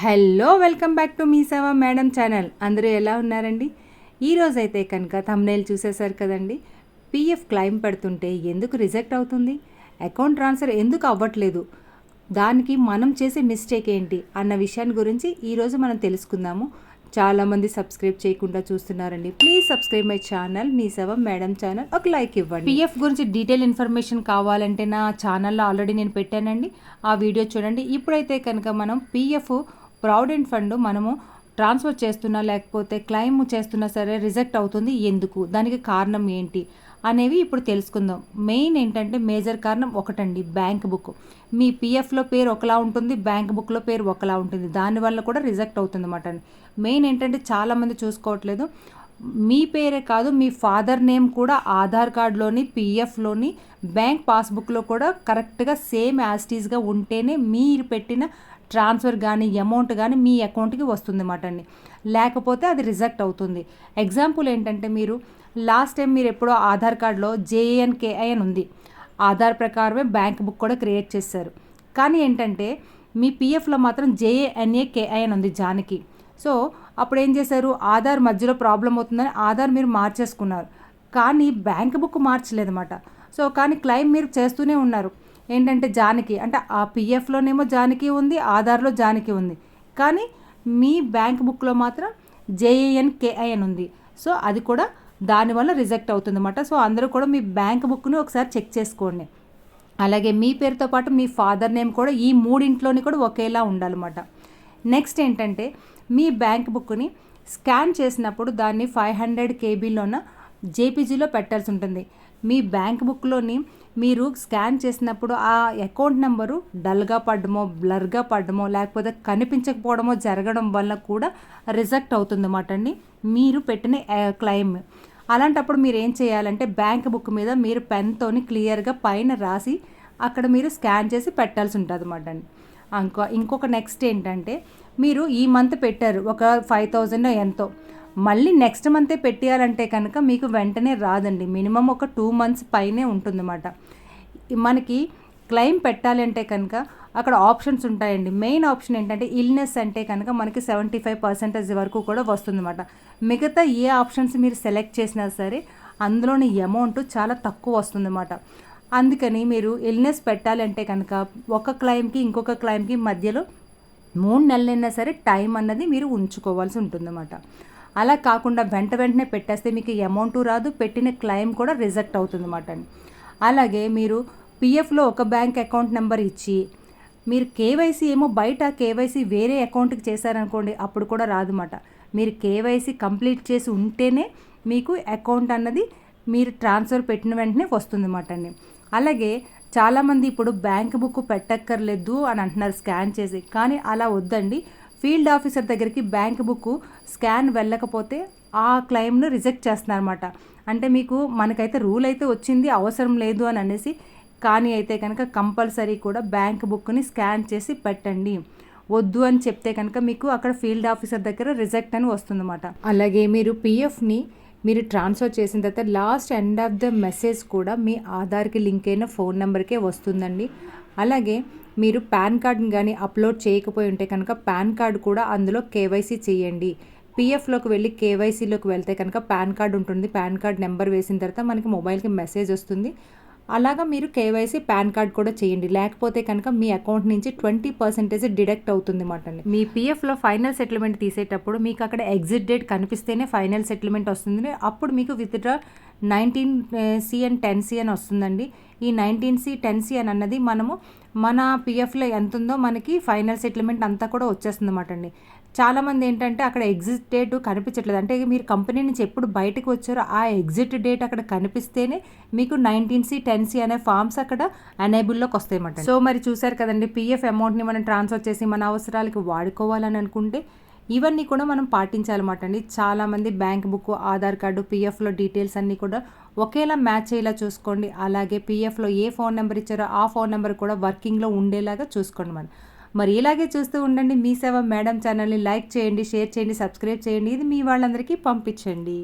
Hello welcome back to Mee Seva madam channel. అందరూ ఎలా ఉన్నారండి? ఈరోజు అయితే కనుక తమ్నేల్ చూసేశారు కదండి. పీఎఫ్ క్లైమ్ పడుతుంటే ఎందుకు రిజెక్ట్ అవుతుంది? అకౌంట్ ట్రాన్స్ఫర్ ఎందుకు అవ్వట్లేదు? దానికి మనం చేసే మిస్టేక్ ఏంటి? అన్న విషయాన్ని గురించి ఈరోజు మనం తెలుసుకుందాము. చాలామంది సబ్స్క్రైబ్ చేయకుండా చూస్తున్నారండి. Please subscribe my channel Mee Seva madam channel. ఒక లైక్ ఇవ్వండి. పిఎఫ్ గురించి డీటెయిల్ ఇన్ఫర్మేషన్ కావాలంటే నా ఛానల్లో ఆల్రెడీ నేను పెట్టానండి. ఆ వీడియో చూడండి. ఇప్పుడైతే కనుక మనం పిఎఫ్ ప్రావిడెంట్ ఫండ్ మనము ట్రాన్స్ఫర్ చేస్తున్నా లేకపోతే క్లెయిమ్ చేస్తున్నా సరే రిజెక్ట్ అవుతుంది. ఎందుకు? దానికి కారణం ఏంటి? అనేవి ఇప్పుడు తెలుసుకుందాం. మెయిన్ ఏంటంటే మేజర్ కారణం ఒకటండి బ్యాంక్ బుక్. మీ పిఎఫ్లో పేరు ఒకలా ఉంటుంది బ్యాంక్ బుక్లో పేరు ఒకలా ఉంటుంది. దానివల్ల కూడా రిజెక్ట్ అవుతుంది అన్నమాట మెయిన్ ఏంటంటే చాలామంది చూసుకోవట్లేదు. మీ పేరే కాదు మీ ఫాదర్ నేమ్ కూడా ఆధార్ కార్డులోని పిఎఫ్లోని బ్యాంక్ పాస్బుక్లో కూడా కరెక్ట్గా సేమ్ యాస్టీస్గా ఉంటేనే మీరు పెట్టిన ట్రాన్స్ఫర్ కానీ అమౌంట్ కానీ మీ అకౌంట్కి వస్తుంది అన్నమాట అండి. లేకపోతే అది రిజెక్ట్ అవుతుంది. ఎగ్జాంపుల్ ఏంటంటే మీరు లాస్ట్ టైం మీరు ఎప్పుడో ఆధార్ కార్డులో జేఎన్కేఐ అని ఉంది. ఆధార్ ప్రకారమే బ్యాంక్ బుక్ కూడా క్రియేట్ చేశారు. కానీ ఏంటంటే మీ పిఎఫ్లో మాత్రం జేఏఎన్ఏకేఐ అని ఉంది జానకి. సో అప్పుడు ఏం చేశారు? ఆధార్ మధ్యలో ప్రాబ్లం అవుతుందని ఆధార్ మీరు మార్చేసుకున్నారు. కానీ బ్యాంక్ బుక్ మార్చలేదన్నమాట. సో కానీ క్లెయిమ్ మీరు చేస్తూనే ఉన్నారు. ఏంటంటే జానకి అంటే ఆ పిఎఫ్లోనేమో జానకి ఉంది ఆధార్లో జానకి ఉంది. కానీ మీ బ్యాంక్ బుక్లో మాత్రం జేఏఎన్ కేఐ అని ఉంది. సో అది కూడా దానివల్ల రిజెక్ట్ అవుతుందన్నమాట. సో అందరూ కూడా మీ బ్యాంక్ బుక్ని ఒకసారి చెక్ చేసుకోండి. అలాగే మీ పేరుతో పాటు మీ ఫాదర్ నేమ్ కూడా ఈ మూడింట్లోని కూడా ఒకేలా ఉండాలన్నమాట. నెక్స్ట్ ఏంటంటే మీ బ్యాంక్ బుక్ని స్కాన్ చేసినప్పుడు దాన్ని ఫైవ్ హండ్రెడ్ కేబీలోన జేపీజీలో పెట్టాల్సి ఉంటుంది. మీ బ్యాంక్ బుక్లోని మీరు స్కాన్ చేసినప్పుడు ఆ అకౌంట్ నెంబరు డల్గా పడడమో బ్లర్గా పడడమో లేకపోతే కనిపించకపోవడమో జరగడం వల్ల కూడా రిజెక్ట్ అవుతుందన్నమాట అండి. మీరు పెట్టిన క్లెయిమ్. అలాంటప్పుడు మీరు ఏం చేయాలంటే బ్యాంక్ బుక్ మీద మీరు పెన్తోని క్లియర్గా పైన రాసి అక్కడ మీరు స్కాన్ చేసి పెట్టాల్సి ఉంటుంది అన్నమాట అండి. ఇంకో ఇంకొక నెక్స్ట్ ఏంటంటే మీరు ఈ మంత్ పెట్టారు ఒక ఫైవ్ థౌజండ్ ఎంతో. మళ్ళీ నెక్స్ట్ మంతే పెట్టేయాలంటే కనుక మీకు వెంటనే రాదండి. మినిమం ఒక టూ మంత్స్ పైనే ఉంటుందన్నమాట. మనకి క్లెయిమ్ పెట్టాలి అంటే కనుక అక్కడ ఆప్షన్స్ ఉంటాయండి. మెయిన్ ఆప్షన్ ఏంటంటే ఇల్నెస్ అంటే కనుక మనకి సెవెంటీ ఫైవ్ పర్సెంటేజ్ వరకు కూడా వస్తుందన్నమాట. మిగతా ఏ ఆప్షన్స్ మీరు సెలెక్ట్ చేసినా సరే అందులోని అమౌంట్ చాలా తక్కువ వస్తుందన్నమాట. అందుకని మీరు ఇల్నెస్ పెట్టాలంటే కనుక ఒక క్లైమ్కి ఇంకొక క్లైమ్కి మధ్యలో మూడు నెలలైనా సరే టైం అన్నది మీరు ఉంచుకోవాల్సి ఉంటుందన్నమాట. అలా కాకుండా వెంట వెంటనే పెట్టేస్తే మీకు అమౌంట్ రాదు పెట్టిన క్లెయిమ్ కూడా రిజెక్ట్ అవుతుందన్నమాట అలాగే మీరు పిఎఫ్లో ఒక బ్యాంక్ అకౌంట్ నెంబర్ ఇచ్చి మీరు కేవైసీ ఏమో బయట కేవైసీ వేరే అకౌంట్కి చేశారనుకోండి అప్పుడు కూడా రాదన్నమాట. మీరు కేవైసీ కంప్లీట్ చేసి ఉంటేనే మీకు అకౌంట్ అన్నది మీరు ట్రాన్స్ఫర్ పెట్టిన వెంటనే వస్తుందన్నమాట అండి. అలాగే చాలామంది ఇప్పుడు బ్యాంక్ బుక్ పెట్టక్కర్లేదు అని అంటున్నారు స్కాన్ చేసి. కానీ అలా వద్దండి. ఫీల్డ్ ఆఫీసర్ దగ్గరికి బ్యాంక్ బుక్ స్కాన్ వెళ్ళకపోతే ఆ క్లెయిమ్ను రిజెక్ట్ చేస్తున్నారన్నమాట. అంటే మీకు మనకైతే రూల్ అయితే వచ్చింది అవసరం లేదు అని అనేసి కానీ అయితే కనుక కంపల్సరీ కూడా బ్యాంక్ బుక్ని స్కాన్ చేసి పెట్టండి. వద్దు అని చెప్తే కనుక మీకు అక్కడ ఫీల్డ్ ఆఫీసర్ దగ్గర రిజెక్ట్ అని వస్తుందన్నమాట. అలాగే మీరు పిఎఫ్ని మీరు ట్రాన్స్ఫర్ చేసిన తర్వాత last end of the message కూడా మీ ఆధార్కి లింక్ అయిన ఫోన్ నెంబర్కే వస్తుందండి. అలాగే మీరు పాన్ కార్డ్ని కానీ అప్లోడ్ చేయకపోయి ఉంటే కనుక పాన్ కార్డ్ కూడా అందులో కేవైసీ చేయండి. పిఎఫ్లోకి వెళ్ళి కేవైసీలోకి వెళ్తే కనుక పాన్ కార్డ్ ఉంటుంది. పాన్ కార్డ్ నెంబర్ వేసిన తర్వాత మనకి మొబైల్కి మెసేజ్ వస్తుంది. అలాగా మీరు కేవైసీ పాన్ కార్డ్ కూడా చేయండి. లేకపోతే కనుక మీ అకౌంట్ నుంచి ట్వంటీ పర్సెంటేజ్ డిడక్ట్ అవుతుంది మాట మీ పిఎఫ్లో ఫైనల్ సెటిల్మెంట్ తీసేటప్పుడు మీకు అక్కడ ఎగ్జిట్ డేట్ కనిపిస్తేనే ఫైనల్ సెటిల్మెంట్ వస్తుంది. అప్పుడు మీకు withdraw nineteen C and ten C అని వస్తుందండి. ఈ నైన్టీన్ సి టెన్ సి అని అన్నది మనము మన పిఎఫ్లో ఎంత ఉందో మనకి ఫైనల్ సెటిల్మెంట్ అంతా కూడా వచ్చేస్తుంది అన్నమాట అండి చాలామంది ఏంటంటే అక్కడ ఎగ్జిట్ డేట్ కనిపించట్లేదు. అంటే మీరు కంపెనీ నుంచి ఎప్పుడు బయటకు వచ్చారో ఆ ఎగ్జిట్ డేట్ అక్కడ కనిపిస్తేనే మీకు నైన్టీన్ సి టెన్ సి అనే ఫామ్స్ అక్కడ ఎనేబుల్లోకి వస్తాయన్నమాట. సో మరి చూసారు కదండి పిఎఫ్ అమౌంట్ని మనం ట్రాన్స్ఫర్ చేసి మన అవసరాలకి వాడుకోవాలని అనుకుంటే ఇవన్నీ కూడా మనం పాటించాలన్నమాట అండి. చాలామంది బ్యాంక్ బుక్ ఆధార్ కార్డు పిఎఫ్లో డీటెయిల్స్ అన్నీ కూడా ఒకేలా మ్యాచ్ అయ్యేలా చూసుకోండి. అలాగే పిఎఫ్లో ఏ ఫోన్ నెంబర్ ఇచ్చారో ఆ ఫోన్ నెంబర్ కూడా వర్కింగ్లో ఉండేలాగా చూసుకోండి మనం. మరి ఇలాగే చూస్తూ ఉండండి. మీ సేవ మేడం ఛానల్ని లైక్ చేయండి షేర్ చేయండి సబ్స్క్రైబ్ చేయండి. ఇది మీ వాళ్ళందరికీ పంపించండి.